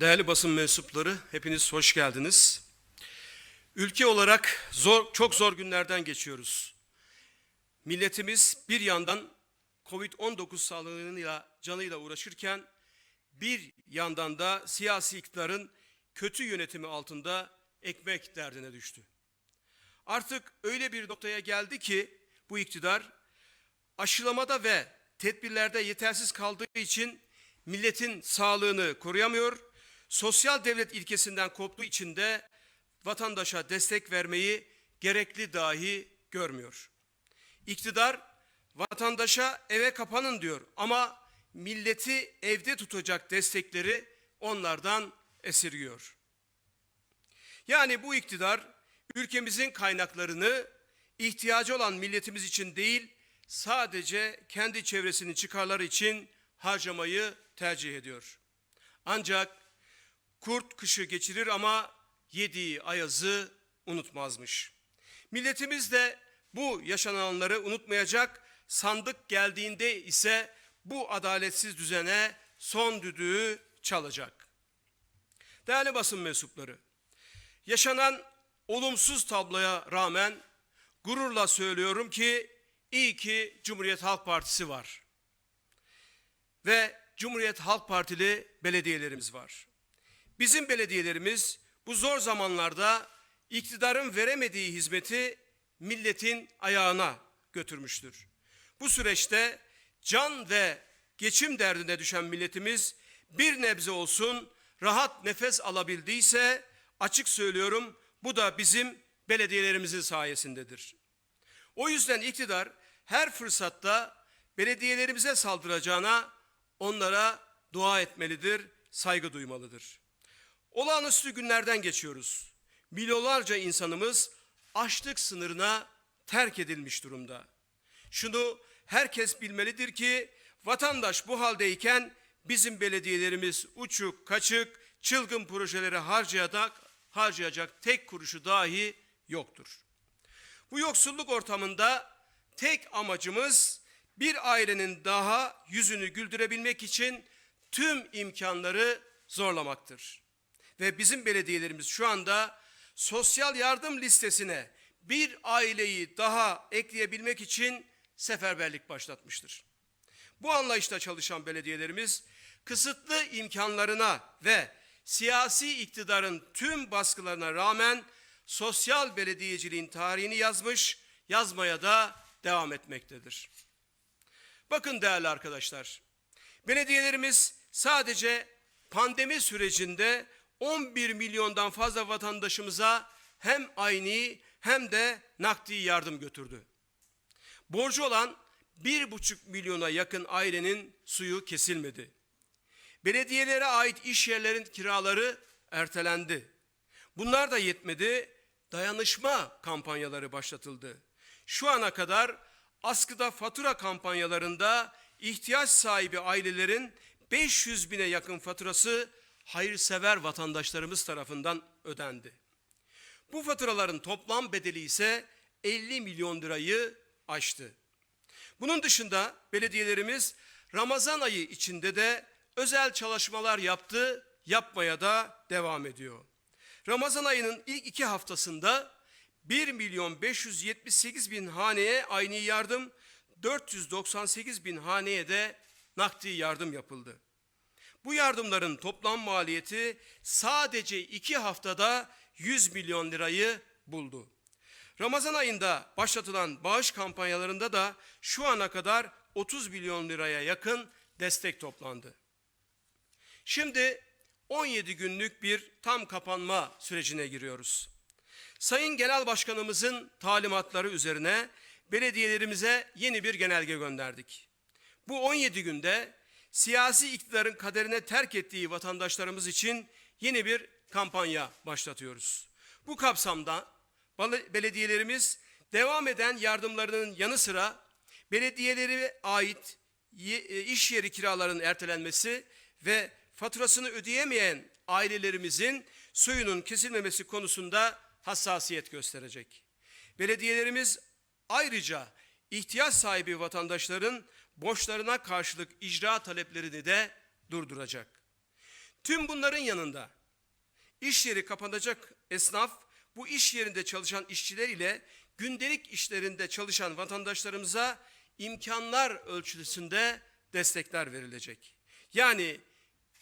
Değerli basın mensupları, hepiniz hoş geldiniz. Ülke olarak zor, çok zor günlerden geçiyoruz. Milletimiz bir yandan Covid-19 salgınıyla, canıyla uğraşırken bir yandan da siyasi iktidarın kötü yönetimi altında ekmek derdine düştü. Artık öyle bir noktaya geldi ki bu iktidar aşılamada ve tedbirlerde yetersiz kaldığı için milletin sağlığını koruyamıyor, sosyal devlet ilkesinden koptuğu için de vatandaşa destek vermeyi gerekli dahi görmüyor. İktidar vatandaşa eve kapanın diyor ama milleti evde tutacak destekleri onlardan esirgiyor. Yani bu iktidar ülkemizin kaynaklarını ihtiyacı olan milletimiz için değil, sadece kendi çevresinin çıkarları için harcamayı tercih ediyor. Ancak kurt kışı geçirir ama yediği ayazı unutmazmış. Milletimiz de bu yaşananları unutmayacak, sandık geldiğinde ise bu adaletsiz düzene son düdüğü çalacak. Değerli basın mensupları, yaşanan olumsuz tabloya rağmen gururla söylüyorum ki iyi ki Cumhuriyet Halk Partisi var. Ve Cumhuriyet Halk Partili belediyelerimiz var. Bizim belediyelerimiz bu zor zamanlarda iktidarın veremediği hizmeti milletin ayağına götürmüştür. Bu süreçte can ve geçim derdine düşen milletimiz bir nebze olsun rahat nefes alabildiyse açık söylüyorum bu da bizim belediyelerimizin sayesindedir. O yüzden iktidar her fırsatta belediyelerimize saldıracağına onlara dua etmelidir, saygı duymalıdır. Olağanüstü günlerden geçiyoruz. Milyonlarca insanımız açlık sınırına terk edilmiş durumda. Şunu herkes bilmelidir ki vatandaş bu haldeyken bizim belediyelerimiz uçuk, kaçık, çılgın projeleri harcayacak, harcayacak tek kuruşu dahi yoktur. Bu yoksulluk ortamında tek amacımız bir ailenin daha yüzünü güldürebilmek için tüm imkanları zorlamaktır. Ve bizim belediyelerimiz şu anda sosyal yardım listesine bir aileyi daha ekleyebilmek için seferberlik başlatmıştır. Bu anlayışla çalışan belediyelerimiz kısıtlı imkanlarına ve siyasi iktidarın tüm baskılarına rağmen sosyal belediyeciliğin tarihini yazmış, yazmaya da devam etmektedir. Bakın değerli arkadaşlar, belediyelerimiz sadece pandemi sürecinde 11 milyondan fazla vatandaşımıza hem ayni hem de nakdi yardım götürdü. Borcu olan 1,5 milyona yakın ailenin suyu kesilmedi. Belediyelere ait iş yerlerin kiraları ertelendi. Bunlar da yetmedi, dayanışma kampanyaları başlatıldı. Şu ana kadar askıda fatura kampanyalarında ihtiyaç sahibi ailelerin 500 bine yakın faturası hayırsever vatandaşlarımız tarafından ödendi. Bu faturaların toplam bedeli ise 50 milyon lirayı aştı. Bunun dışında belediyelerimiz Ramazan ayı içinde de özel çalışmalar yaptı, yapmaya da devam ediyor. Ramazan ayının ilk iki haftasında 1 milyon 578 bin haneye aynı yardım, 498 bin haneye de nakdi yardım yapıldı. Bu yardımların toplam maliyeti sadece iki haftada 100 milyon lirayı buldu. Ramazan ayında başlatılan bağış kampanyalarında da şu ana kadar 30 milyon liraya yakın destek toplandı. Şimdi 17 günlük bir tam kapanma sürecine giriyoruz. Sayın Genel Başkanımızın talimatları üzerine belediyelerimize yeni bir genelge gönderdik. Bu 17 günde siyasi iktidarın kaderine terk ettiği vatandaşlarımız için yeni bir kampanya başlatıyoruz. Bu kapsamda belediyelerimiz devam eden yardımlarının yanı sıra belediyelere ait e, iş yeri kiralarının ertelenmesi ve faturasını ödeyemeyen ailelerimizin suyunun kesilmemesi konusunda hassasiyet gösterecek. Belediyelerimiz ayrıca ihtiyaç sahibi vatandaşların borçlarına karşılık icra taleplerini de durduracak. Tüm bunların yanında iş yeri kapanacak esnaf bu iş yerinde çalışan işçiler ile gündelik işlerinde çalışan vatandaşlarımıza imkanlar ölçüsünde destekler verilecek. Yani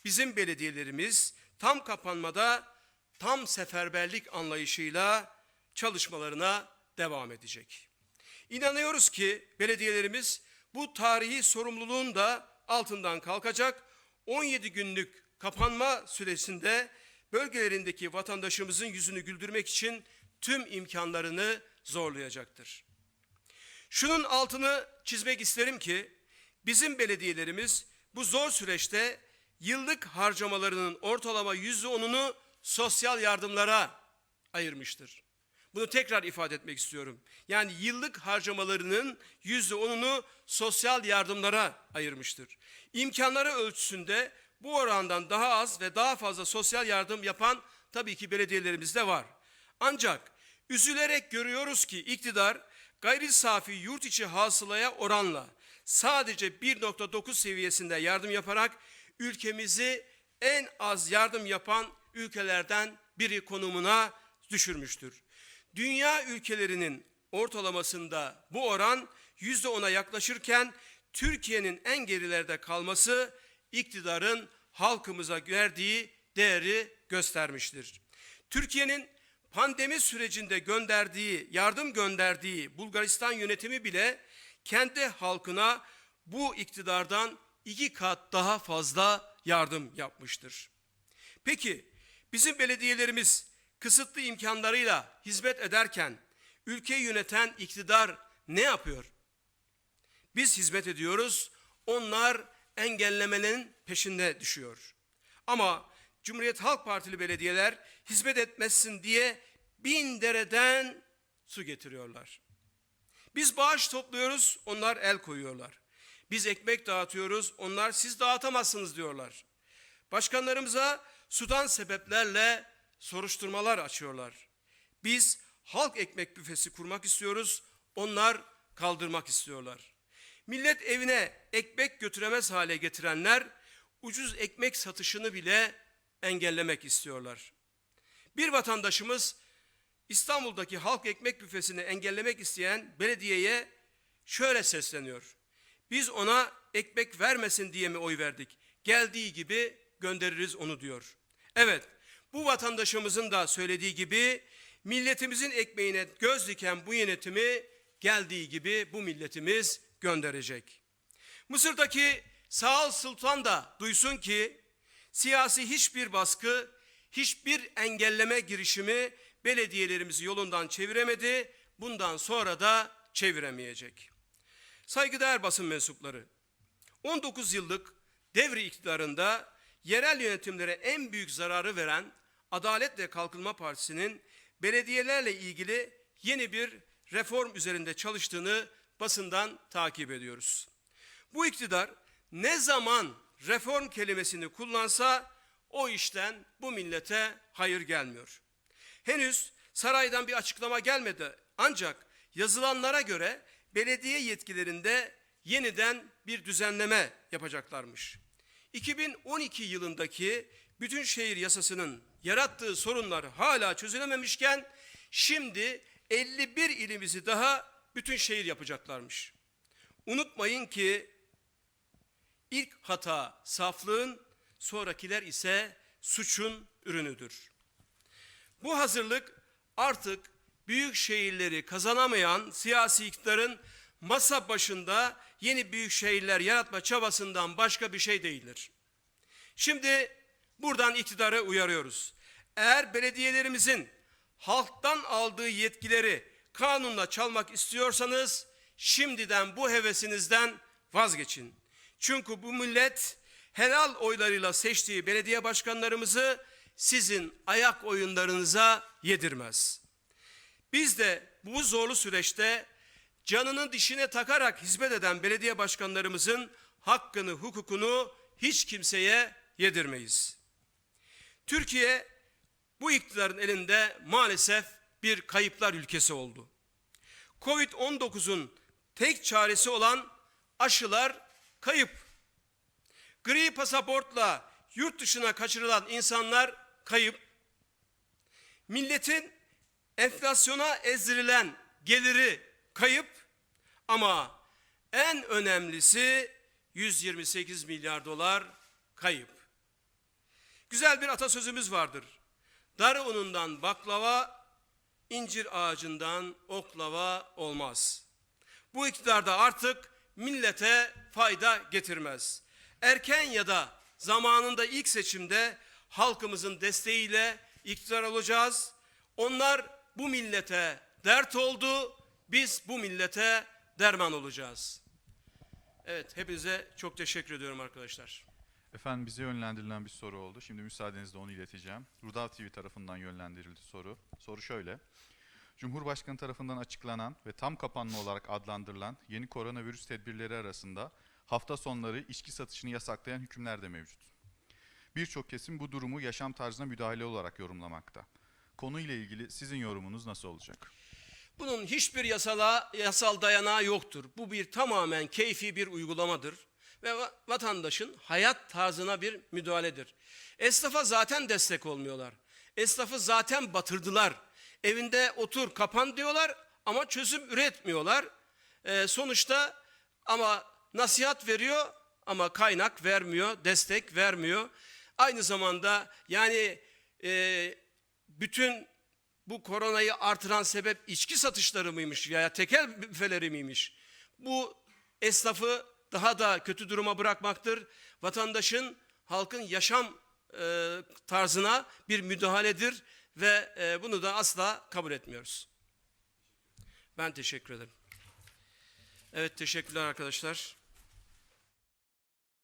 bizim belediyelerimiz tam kapanmada tam seferberlik anlayışıyla çalışmalarına devam edecek. İnanıyoruz ki belediyelerimiz bu tarihi sorumluluğun da altından kalkacak. 17 günlük kapanma süresinde bölgelerindeki vatandaşımızın yüzünü güldürmek için tüm imkanlarını zorlayacaktır. Şunun altını çizmek isterim ki bizim belediyelerimiz bu zor süreçte yıllık harcamalarının ortalama yüzde onunu sosyal yardımlara ayırmıştır. Bunu tekrar ifade etmek istiyorum. Yani yıllık harcamalarının yüzde onunu sosyal yardımlara ayırmıştır. İmkanları ölçüsünde bu orandan daha az ve daha fazla sosyal yardım yapan tabii ki belediyelerimiz de var. Ancak üzülerek görüyoruz ki iktidar gayri safi yurt içi hasılaya oranla sadece 1.9 seviyesinde yardım yaparak ülkemizi en az yardım yapan ülkelerden biri konumuna düşürmüştür. Dünya ülkelerinin ortalamasında bu oran yüzde ona yaklaşırken Türkiye'nin en gerilerde kalması iktidarın halkımıza verdiği değeri göstermiştir. Türkiye'nin pandemi sürecinde gönderdiği, yardım gönderdiği Bulgaristan yönetimi bile kendi halkına bu iktidardan iki kat daha fazla yardım yapmıştır. Peki bizim belediyelerimiz kısıtlı imkanlarıyla hizmet ederken ülkeyi yöneten iktidar ne yapıyor? Biz hizmet ediyoruz, onlar engellemenin peşinde düşüyor. Ama Cumhuriyet Halk Partili belediyeler hizmet etmezsin diye bin dereden su getiriyorlar. Biz bağış topluyoruz, onlar el koyuyorlar. Biz ekmek dağıtıyoruz, onlar siz dağıtamazsınız diyorlar. Başkanlarımıza sudan sebeplerle soruşturmalar açıyorlar. Biz halk ekmek büfesi kurmak istiyoruz, onlar kaldırmak istiyorlar. Millet evine ekmek götüremez hale getirenler ucuz ekmek satışını bile engellemek istiyorlar. Bir vatandaşımız İstanbul'daki halk ekmek büfesini engellemek isteyen belediyeye şöyle sesleniyor. Biz ona ekmek vermesin diye mi oy verdik? Geldiği gibi göndeririz onu diyor. Evet, bu vatandaşımızın da söylediği gibi milletimizin ekmeğine göz diken bu yönetimi geldiği gibi bu milletimiz gönderecek. Mısır'daki Sağal Sultan da duysun ki siyasi hiçbir baskı, hiçbir engelleme girişimi belediyelerimizi yolundan çeviremedi, bundan sonra da çeviremeyecek. Saygıdeğer basın mensupları, 19 yıllık devri iktidarında yerel yönetimlere en büyük zararı veren Adalet ve Kalkınma Partisi'nin belediyelerle ilgili yeni bir reform üzerinde çalıştığını basından takip ediyoruz. Bu iktidar ne zaman reform kelimesini kullansa o işten bu millete hayır gelmiyor. Henüz saraydan bir açıklama gelmedi ancak yazılanlara göre belediye yetkilerinde yeniden bir düzenleme yapacaklarmış. 2012 yılındaki bütün şehir yasasının yarattığı sorunlar hala çözülememişken şimdi 51 ilimizi daha bütün şehir yapacaklarmış. Unutmayın ki ilk hata saflığın, sonrakiler ise suçun ürünüdür. Bu hazırlık artık büyük şehirleri kazanamayan siyasi iktidarın masa başında yeni büyük şehirler yaratma çabasından başka bir şey değildir. Şimdi buradan iktidarı uyarıyoruz. Eğer belediyelerimizin halktan aldığı yetkileri kanunla çalmak istiyorsanız şimdiden bu hevesinizden vazgeçin. Çünkü bu millet helal oylarıyla seçtiği belediye başkanlarımızı sizin ayak oyunlarınıza yedirmez. Biz de bu zorlu süreçte canını dişine takarak hizmet eden belediye başkanlarımızın hakkını, hukukunu hiç kimseye yedirmeyiz. Türkiye bu iktidarın elinde maalesef bir kayıplar ülkesi oldu. Covid-19'un tek çaresi olan aşılar kayıp. Gri pasaportla yurt dışına kaçırılan insanlar kayıp. Milletin enflasyona ezdirilen geliri kayıp ama en önemlisi 128 milyar dolar kayıp. Güzel bir atasözümüz vardır. Darı unundan baklava, incir ağacından oklava olmaz. Bu iktidarda artık millete fayda getirmez. Erken ya da zamanında ilk seçimde halkımızın desteğiyle iktidar olacağız. Onlar bu millete dert oldu, biz bu millete derman olacağız. Evet, hepinize çok teşekkür ediyorum arkadaşlar. Efendim bize yönlendirilen bir soru oldu. Şimdi müsaadenizle onu ileteceğim. Rudav TV tarafından yönlendirildi soru. Soru şöyle. Cumhurbaşkanı tarafından açıklanan ve tam kapanma olarak adlandırılan yeni koronavirüs tedbirleri arasında hafta sonları içki satışını yasaklayan hükümler de mevcut. Birçok kesim bu durumu yaşam tarzına müdahale olarak yorumlamakta. Konuyla ilgili sizin yorumunuz nasıl olacak? Bunun hiçbir yasala, yasal dayanağı yoktur. Bu bir tamamen keyfi bir uygulamadır ve va- vatandaşın hayat tarzına bir müdahaledir. Esnafa zaten destek olmuyorlar. Esnafı zaten batırdılar. Evinde otur, kapan diyorlar ama çözüm üretmiyorlar. Ee, sonuçta ama nasihat veriyor ama kaynak vermiyor, destek vermiyor. Aynı zamanda yani e, bütün bu koronayı artıran sebep içki satışları mıymış veya tekel büfeleri miymiş? Bu esnafı daha da kötü duruma bırakmaktır. Vatandaşın, halkın yaşam e, tarzına bir müdahaledir ve e, bunu da asla kabul etmiyoruz. Ben teşekkür ederim. Evet teşekkürler arkadaşlar.